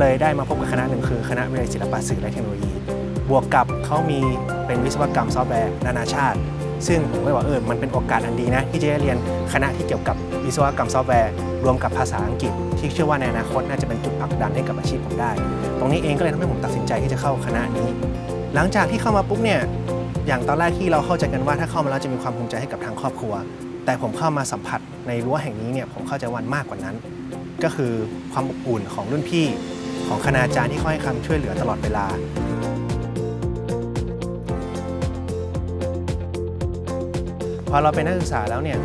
เลยได้มาพบกับคณะหนึ่งคือคณะวิทยาลัยศิลปะสื่อและเทคโนโลยี บวกกับเขามีเป็นวิศวกรรมซอฟต์แวร์นานาชาติ ซึ่งผมก็บอกเออมันเป็นโอกาสอันดีนะ ที่จะได้เรียนคณะที่เกี่ยวกับวิศวกรรมซอฟต์แวร์รวมกับภาษาอังกฤษ ที่เชื่อว่าในอนาคตน่าจะเป็นจุดผลักดันให้กับอาชีพผมได้ ตรงนี้เองก็เลยทำให้ผมตัดสินใจที่จะเข้าคณะนี้ หลังจากที่เข้ามาปุ๊บเนี่ยอย่างตอนแรกที่เราเข้าใจกันว่าถ้าเข้ามาแล้วจะมีความภูมิใจให้กับทางครอบครัว แต่ผมเข้ามาสัมผัสในรั้วแห่งนี้เนี่ยผมเข้าใจวันมากกว่านั้น ก็คือความอบอุ่นของรุ่นพี่ ของคณาจารย์ที่คอยให้คำช่วยเหลือตลอดเวลา พอเราเป็นนักศึกษาแล้วเนี่ย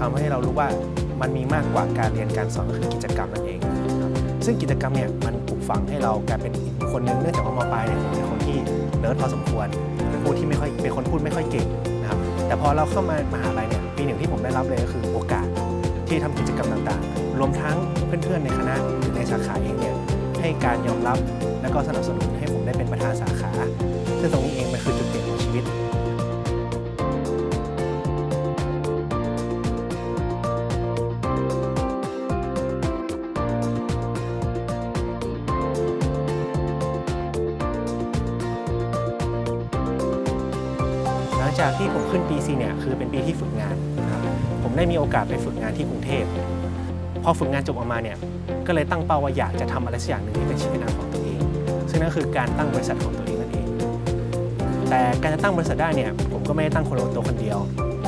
ทำให้เรารู้ว่ามันมีมากกว่าการเรียนการสอนก็คือกิจกรรมนั่นเอง ซึ่งกิจกรรมเนี่ยมันปลูกฝังให้เรากลายเป็นอีกคนหนึ่งเนื่องจากว่ามปลายเนี่ยผมเป็นคนที่เนิร์ดพอสมควรเป็นผู้ที่ไม่ค่อยเป็นคนพูดไม่ค่อยเก่งนะครับแต่พอเราเข้ามามหาลัยเนี่ยปีหนึ่งที่ผมได้รับเลยก็คือโอกาสที่ทำกิจกรรมต่างๆ รวมทั้งเพื่อนๆในคณะหรือในสาขาเองเนี่ย ให้การยอมรับ และก็สนับสนุนให้ผมได้เป็นประธานสาขา ซึ่งตรงนี้เองมันคือจุดเปลี่ยนของชีวิตหลังจากที่ผมขึ้นปี 4 เนี่ย คือเป็นปีที่ฝึกงานนะครับ ผมได้มีโอกาสไปฝึกงานที่กรุงเทพ พอฝึกงานจบออกมาเนี่ยก็เลยตั้งเป้าว่าอยากจะทำอะไรสักอย่างหนึ่งที่เป็นชีวิตนามของตัวเอง ซึ่งนั่นคือการตั้งบริษัทของตัวเองนั่นเอง แต่การจะตั้งบริษัทได้เนี่ยผมก็ไม่ได้ตั้งคนตัวคนเดียว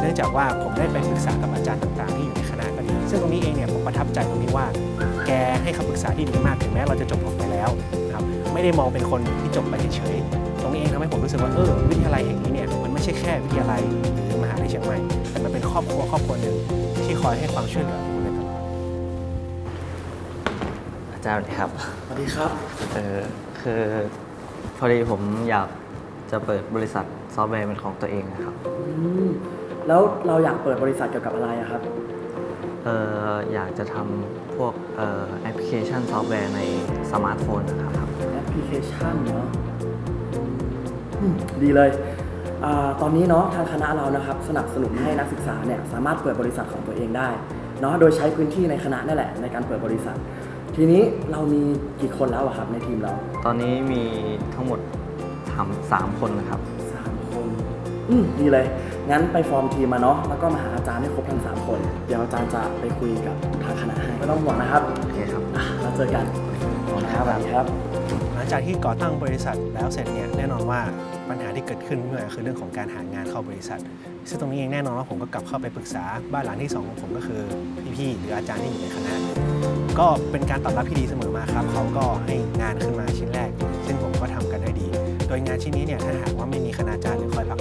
เนื่องจากว่าผมได้ไปปรึกษากับอาจารย์ต่างๆที่อยู่ในคณะก็ดี ซึ่งตรงนี้เองเนี่ยผมประทับใจตรงที่ว่า แกให้คำปรึกษาที่ดีมากถึงแม้เราจะจบออกไปแล้วนะครับไม่ได้มองเป็นคนที่จบไปเฉยๆตรงนี้เองทำให้ผมรู้สึกว่าเออวิทยาลัยแห่งนี้เนี่ยมันไม่ใช่แค่วิทยาลัยหรือมหาวิทยาลัยเชียงใหม่แต่มันเป็นครอบครัวครอบครัวหนึ่งที่คอยให้ความช่วยเหลือ จารย์สวัสดีครับ สวัสดีครับ เออคือพอดีผมอยากจะเปิดบริษัทซอฟต์แวร์เป็นของตัวเองนะครับ อืม แล้วเราอยากเปิดบริษัทเกี่ยวกับอะไรอะครับ เอออยากจะทำพวกเอ่อแอปพลิเคชันซอฟต์แวร์ในสมาร์ทโฟนนะครับ แอปพลิเคชันเนาะอืมดีเลยอาตอนนี้เนาะทางคณะเรานะครับ สนับสนุนให้นักศึกษาเนี่ยสามารถเปิดบริษัทของตัวเองได้เนาะโดยใช้พื้นที่ในคณะนั่นแหละในการเปิดบริษัท ทีนี้เรามีกี่คนแล้วอะครับในทีมเราตอนนี้มีทั้งหมดทำสามคนนะครับ สามคนอืมดีเลย งั้นไปฟอร์มทีมมาเนาะแล้วก็มาหาอาจารย์ให้ครบทั้งสามคน เดี๋ยวอาจารย์จะไปคุยกับทางคณะให้ไม่ต้องห่วงนะครับโอเคครับ อะเราเจอกันขอบคุณครับสวัสดีครับ หลังจากที่ก่อตั้งบริษัทแล้วเสร็จเนี่ยแน่นอนว่า ปัญหาที่เกิดขึ้นเมื่อคือเรื่องของการหางานเข้าบริษัท ซึ่งตรงนี้เองแน่นอนว่าผมก็กลับเข้าไปปรึกษาบ้านหลังที่สองของผมก็คือพี่ๆหรืออาจารย์ที่อยู่ในคณะก็เป็นการตอบรับที่ดีเสมอมาครับเขาก็ให้งานขึ้นมาชิ้นแรก ซึ่งผมก็ทำกันได้ดี โดยงานชิ้นนี้เนี่ยถ้าหากว่าไม่มีคณาจารย์หรือคอยผลัก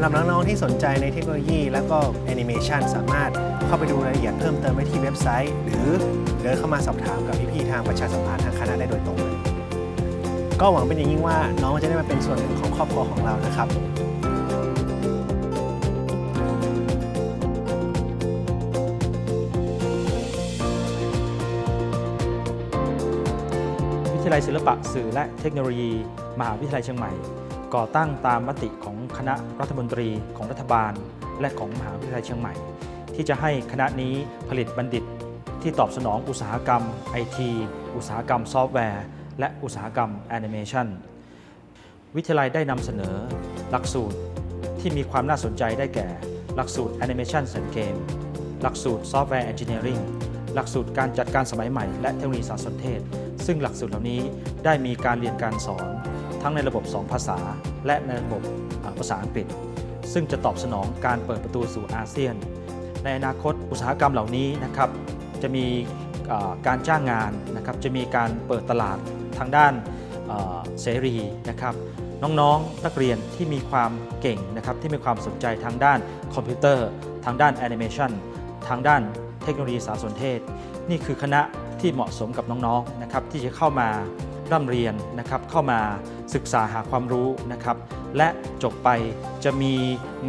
ำหรับน้องๆที่สนใจในเทคโนโลยี และก็แอนิเมชันสามารถเข้าไปดูรายละเอียดเพิ่มเติมได้ที่เว็บไซต์ หรือเดินเข้ามาสอบถามกับพี่ๆทางประชาสัมพันธ์ทางคณะได้โดยตรงเลยก็หวังเป็นอย่างยิ่งว่าน้องจะได้มาเป็นส่วนหนึ่งของครอบครัวของเรานะครับวิทยาลัยศิลปะสื่อและเทคโนโลยี มหาวิทยาลัยเชียงใหม่ ก่อตั้งตามมติของคณะรัฐมนตรีของรัฐบาล และของมหาวิทยาลัยเชียงใหม่ ที่จะให้คณะนี้ผลิตบัณฑิตที่ตอบสนองอุตสาหกรรมไอทีอุตสาหกรรมซอฟต์แวร์ และอุตสาหกรรมแอนิเมชันวิทยาลัยได้นำเสนอหลักสูตรที่มีความน่าสนใจได้แก่ หลักสูตรแอนิเมชันและเกมหลักสูตรซอฟต์แวร์เอนจิเนียริงหลักสูตรการจัดการสมัยใหม่และเทคโนโลยีสารสนเทศ ซึ่งหลักสูตรเหล่านี้ได้มีการเรียนการสอน ทั้งในระบบ 2 ภาษา และในระบบภาษาอังกฤษ ซึ่งจะตอบสนองการเปิดประตูสู่อาเซียน ในอนาคตอุตสาหกรรมเหล่านี้นะครับจะมีการจ้างงานนะครับจะมีการเปิดตลาดทางด้านเสรีนะครับน้องๆนักเรียนที่มีความเก่งนะครับที่มีความสนใจทางด้านคอมพิวเตอร์ ทางด้านแอนิเมชันทางด้านเทคโนโลยีสารสนเทศ นี่คือคณะที่เหมาะสมกับน้องๆนะครับที่จะเข้ามา ร่ำเรียนนะครับเข้ามาศึกษาหาความรู้นะครับ และจบไปจะมี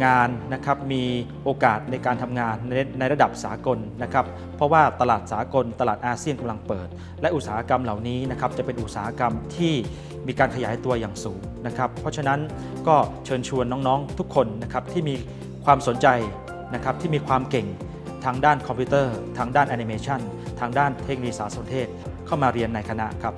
งานนะครับมีโอกาสในการทำงานในในระดับสากลนะครับ เพราะว่าตลาดสากลตลาดอาเซียนกำลังเปิด และอุตสาหกรรมเหล่านี้นะครับจะเป็นอุตสาหกรรมที่มีการขยายตัวอย่างสูงนะครับ เพราะฉะนั้นก็เชิญชวนน้องๆทุกคนนะครับที่มีความสนใจนะครับที่มีความเก่งทางด้านคอมพิวเตอร์ ทางด้านแอนิเมชันทางด้านเทคโนโลยีสารสนเทศ เข้ามาเรียนในคณะครับ